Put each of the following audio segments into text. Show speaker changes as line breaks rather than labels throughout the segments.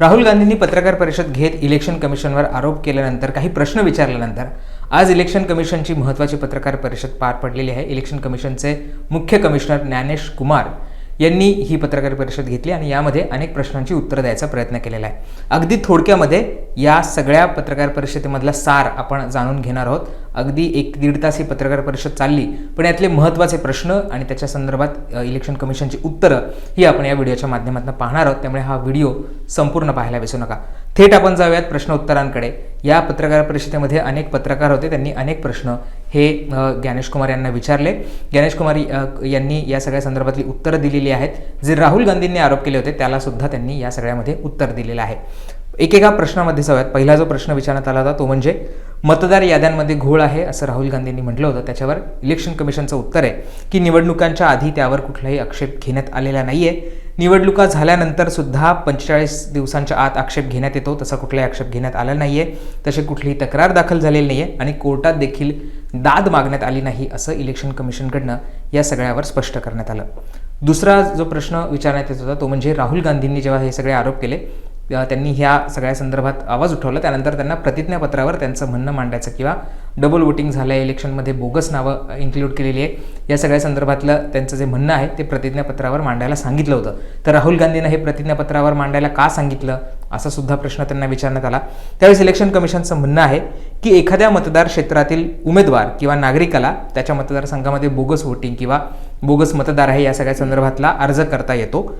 राहुल गांधींनी पत्रकार परिषद घेत इलेक्शन कमिशनवर आरोप केल्यानंतर काही प्रश्न विचारल्यानंतर आज इलेक्शन कमिशनची महत्त्वाची पत्रकार परिषद पार पडलेली आहे. इलेक्शन कमिशनचे मुख्य कमिशनर ज्ञानेश कुमार यांनी ही पत्रकार परिषद घेतली आणि यामध्ये अनेक प्रश्नांची उत्तरं द्यायचा प्रयत्न केलेला आहे. अगदी थोडक्यामध्ये या सगळ्या पत्रकार परिषदेमधला सार आपण जाणून घेणार आहोत. अगदी एक दीड तास ही पत्रकार परिषद चालली पण यातले महत्त्वाचे प्रश्न आणि त्याच्या संदर्भात इलेक्शन कमिशनची उत्तरं ही आपण या व्हिडिओच्या माध्यमातून पाहणार आहोत. त्यामुळे हा व्हिडिओ संपूर्ण पाहायला विसरू नका. थेट आपण जाऊयात प्रश्न उत्तरांकडे या पत्रकार परिषदेमध्ये अनेक पत्रकार होते. त्यांनी अनेक प्रश्न हे ज्ञानेश कुमार यांना विचारले. ज्ञानेश कुमार यांनी या सगळ्या संदर्भातली उत्तरं दिलेली आहेत. जे राहुल गांधींनी आरोप केले होते त्यालासुद्धा त्यांनी या सगळ्यामध्ये उत्तर दिलेलं आहे. एकेका प्रश्नामध्ये जाऊयात. पहिला जो प्रश्न विचारण्यात आला होता तो म्हणजे मतदार याद्यांमध्ये घोळ आहे असं राहुल गांधींनी म्हटलं होतं. त्याच्यावर इलेक्शन कमिशनचं उत्तर आहे की निवडणुकांच्या आधी त्यावर कुठलाही आक्षेप घेण्यात आलेला नाही आहे निवडणुका झाल्यानंतर सुद्धा पंचेचाळीस दिवसांच्या आत आक्षेप घेण्यात येतो. तसा कुठलाही आक्षेप घेण्यात आला नाही आहे तशी कुठलीही तक्रार दाखल झालेली नाही आहे आणि कोर्टात देखील दाद मागण्यात आली नाही असं इलेक्शन कमिशनकडनं या सगळ्यावर स्पष्ट करण्यात आलं. दुसरा जो प्रश्न विचारण्यात येत होता तो म्हणजे राहुल गांधींनी जेव्हा हे सगळे आरोप केले त्यांनी ह्या सगळ्या संदर्भात आवाज उठवला. त्यानंतर त्यांना प्रतिज्ञापत्रावर त्यांचं म्हणणं मांडायचं किंवा डबल वोटिंग झालं आहे इलेक्शनमध्ये बोगस नावं इन्क्लूड केलेली आहे. या सगळ्या संदर्भातलं त्यांचं जे म्हणणं आहे ते प्रतिज्ञापत्रावर मांडायला सांगितलं होतं. तर राहुल गांधींना हे प्रतिज्ञापत्रावर मांडायला का सांगितलं असा सुद्धा प्रश्न त्यांना विचारण्यात आला. त्यावेळेस इलेक्शन कमिशनचं म्हणणं आहे की एखाद्या मतदार क्षेत्रातील उमेदवार किंवा नागरिकाला त्याच्या मतदारसंघामध्ये बोगस वोटिंग किंवा बोगस मतदार आहे या सगळ्या संदर्भातला अर्ज करता येतो.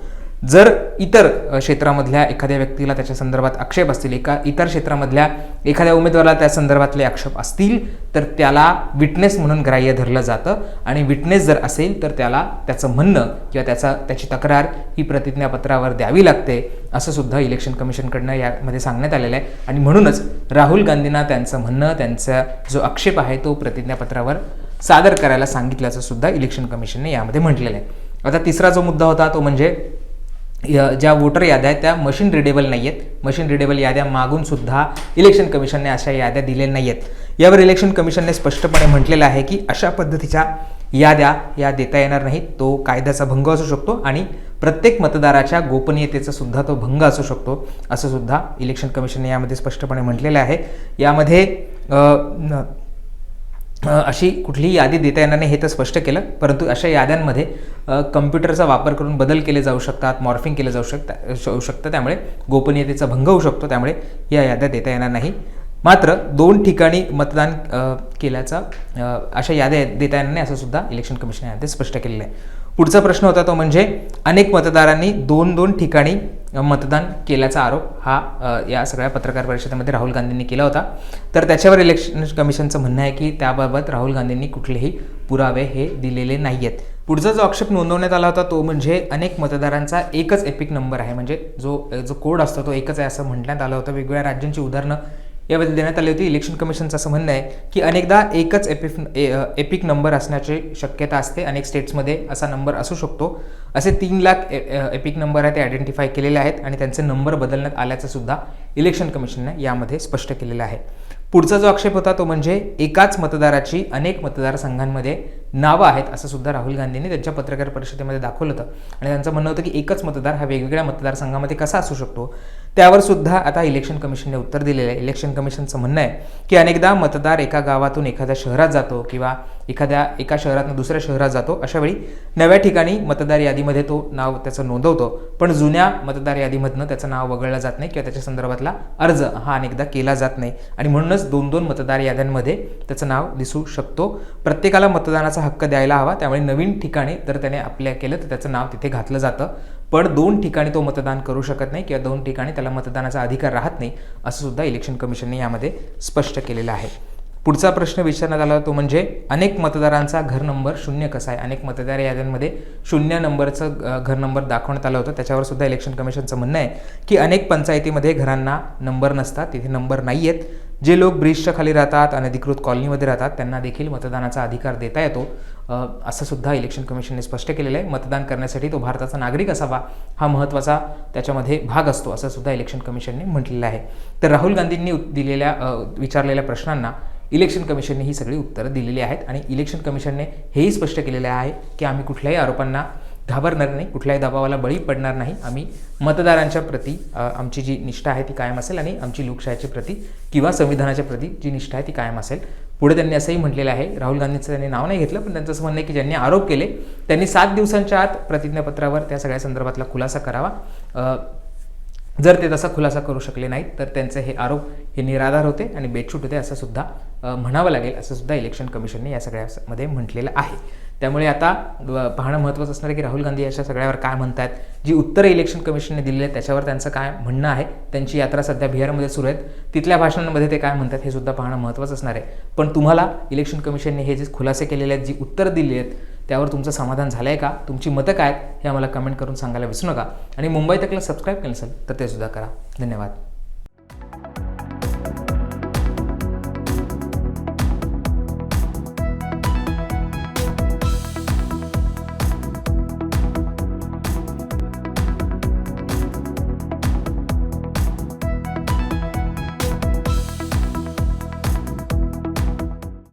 जर इतर क्षेत्रामधल्या एखाद्या व्यक्तीला त्याच्या संदर्भात आक्षेप असतील एका इतर क्षेत्रामधल्या एखाद्या उमेदवाराला त्या संदर्भातले आक्षेप असतील तर त्याला विटनेस म्हणून ग्राह्य धरलं जातं आणि विटनेस जर असेल तर त्याला त्याचं म्हणणं किंवा त्याचा त्याची तक्रार ही प्रतिज्ञापत्रावर द्यावी लागते असं सुद्धा इलेक्शन कमिशनकडनं यामध्ये सांगण्यात आलेलं आहे. आणि म्हणूनच राहुल गांधींना त्यांचं म्हणणं त्यांचा जो आक्षेप आहे तो प्रतिज्ञापत्रावर सादर करायला सांगितल्याचं सुद्धा इलेक्शन कमिशनने यामध्ये म्हटलेलं आहे. आता तिसरा जो मुद्दा होता तो म्हणजे ज्या वोटर याद्या आहेत त्या मशीन रिडेबल नाही आहेत मशीन रिडेबल याद्या मागून सुद्धा इलेक्शन कमिशनने अशा याद्या दिलेल्या नाही आहेत यावर इलेक्शन कमिशनने स्पष्टपणे म्हटलेलं आहे की अशा पद्धतीच्या याद्या या देता येणार नाहीत. तो कायद्याचा भंग असू शकतो आणि प्रत्येक मतदाराच्या गोपनीयतेचा सुद्धा तो भंग असू शकतो असं सुद्धा इलेक्शन कमिशनने यामध्ये स्पष्टपणे म्हटलेलं आहे. यामध्ये अशी कुठलीही यादी देता येणार नाही हे तर स्पष्ट केलं परंतु अशा याद्यांमध्ये कम्प्युटरचा वापर करून बदल केले जाऊ शकतात मॉर्फिंग केले जाऊ शकता जाऊ शकतं त्यामुळे गोपनीयतेचा भंग होऊ शकतो त्यामुळे या याद्या देता येणार नाही. मात्र दोन ठिकाणी मतदान केल्याचा अशा याद्या देता येणार नाही असं सुद्धा इलेक्शन कमिशन यादी स्पष्ट केलेलं आहे. पुढचा प्रश्न होता तो म्हणजे अनेक मतदारांनी दोन दोन ठिकाणी मतदान केल्याचा आरोप हा या सगळ्या पत्रकार परिषदेमध्ये राहुल गांधींनी केला होता. तर त्याच्यावर इलेक्शन कमिशनचं म्हणणं आहे की त्याबाबत राहुल गांधींनी कुठलेही पुरावे हे दिलेले नाही आहेत पुढचा जो आक्षेप नोंदवण्यात आला होता तो म्हणजे अनेक मतदारांचा एकच एपिक नंबर आहे. म्हणजे जो जो कोड असतो तो एकच आहे असं म्हटण्यात आलं होतं. वेगवेगळ्या राज्यांची उदाहरणं याबद्दल देण्यात आली होती. इलेक्शन कमिशनचं असं म्हणणं आहे की अनेकदा एकच एपिक एपिक नंबर असण्याची शक्यता असते. अनेक स्टेट्समध्ये असा नंबर असू शकतो. असे तीन lakh e- e- epic number आहे ते आयडेंटिफाय केलेले आहेत आणि त्यांचे नंबर बदलण्यात आल्याचं सुद्धा इलेक्शन कमिशनने यामध्ये स्पष्ट केलेलं आहे. पुढचा जो आक्षेप होता तो म्हणजे एकाच मतदाराची अनेक मतदारसंघांमध्ये नावं आहेत असं सुद्धा राहुल गांधींनी त्यांच्या पत्रकार परिषदेमध्ये दाखवलं होतं. आणि त्यांचं म्हणणं होतं की एकच मतदार हा वेगवेगळ्या मतदारसंघामध्ये कसा असू शकतो? त्यावर सुद्धा आता इलेक्शन कमिशनने उत्तर दिलेलं आहे. इलेक्शन कमिशनचं म्हणणं आहे की अनेकदा मतदार एका गावातून एखाद्या शहरात जातो किंवा एखाद्या एका शहरातून दुसऱ्या शहरात जातो. अशावेळी नव्या ठिकाणी मतदार यादीमध्ये तो नाव त्याचं नोंदवतो. पण जुन्या मतदार यादीमधनं त्याचं नाव वगळलं जात नाही किंवा त्याच्या संदर्भातला अर्ज हा अनेकदा केला जात नाही. आणि म्हणूनच दोन दोन मतदार याद्यांमध्ये त्याचं नाव दिसू शकतो. प्रत्येकाला मतदानाचा हक्क द्यायला हवा त्यामुळे नवीन ठिकाणी जर त्याने अप्लाय केलं तर त्याचं नाव तिथे घातलं जातं. पण दोन ठिकाणी तो मतदान करू शकत नाही किंवा दोन ठिकाणी त्याला मतदानाचा अधिकार राहत नाही असं सुद्धा इलेक्शन कमिशनने यामध्ये स्पष्ट केलेलं आहे. पुढचा प्रश्न विचारण्यात आला तो म्हणजे अनेक मतदारांचा घर नंबर शून्य कसा आहे? अनेक मतदार याद्यांमध्ये शून्य नंबरचं घर नंबर दाखवण्यात आलं होतं. त्याच्यावर सुद्धा इलेक्शन कमिशनचं म्हणणं आहे की अनेक पंचायतीमध्ये घरांना नंबर नसतात तिथे नंबर नाही आहेत जे लोक ब्रिजच्या खाली राहतात अनधिकृत कॉलनीमध्ये राहतात त्यांना देखील मतदानाचा अधिकार देता येतो. असं सुद्धा इलेक्शन कमिशनने स्पष्ट केलेलं आहे. मतदान करण्यासाठी तो भारताचा नागरिक असावा हा महत्त्वाचा त्याच्यामध्ये भाग असतो असं सुद्धा इलेक्शन कमिशनने म्हटलेलं आहे. तर राहुल गांधींनी दिलेल्या विचारलेल्या प्रश्नांना इलेक्शन कमिशनने ही सगळी उत्तरं दिलेली आहेत. आणि इलेक्शन कमिशनने हेही स्पष्ट केलेलं आहे की आम्ही कुठल्याही आरोपांना घाबरणार नाही कुठल्याही दबावाला बळी पडणार नाही. आम्ही मतदारांच्या प्रती आमची जी निष्ठा आहे ती कायम असेल आणि आमची लोकशाहीच्या प्रती किंवा संविधानाच्या प्रती जी निष्ठा आहे ती कायम असेल. पुढे त्यांनी असंही म्हटलेलं आहे राहुल गांधींचं त्यांनी नाव नाही घेतलं पण त्यांचं असं म्हणणं आहे की ज्यांनी आरोप केले त्यांनी सात दिवसांच्या आत प्रतिज्ञापत्रावर त्या सगळ्या संदर्भातला खुलासा करावा. जर ते तसा खुलासा करू शकले नाहीत तर त्यांचे हे आरोप हे निराधार होते आणि बेछूट होते असं सुद्धा म्हणावं लागेल असं सुद्धा इलेक्शन कमिशनने या सगळ्यामध्ये म्हटलेलं आहे. त्यामुळे आता पाहणं महत्त्वाचं असणार आहे की राहुल गांधी याच्या सगळ्यावर काय म्हणतात जी उत्तरं इलेक्शन कमिशनने दिलेली आहे त्याच्यावर त्यांचं काय म्हणणं आहे त्यांची यात्रा सध्या बिहारमध्ये सुरू आहेत तिथल्या भाषणांमध्ये ते काय म्हणतात हे सुद्धा पाहणं महत्त्वाचं असणार आहे. पण तुम्हाला इलेक्शन कमिशनने हे जे खुलासे केलेले आहेत जी उत्तर दिली आहेत त्यावर तुमचं समाधान झालं आहे का? तुमची मतं काय आहेत हे आम्हाला कमेंट करून सांगायला विसरू नका. आणि मुंबई तकला सबस्क्राईब केलं असेल तर ते सुद्धा करा. धन्यवाद.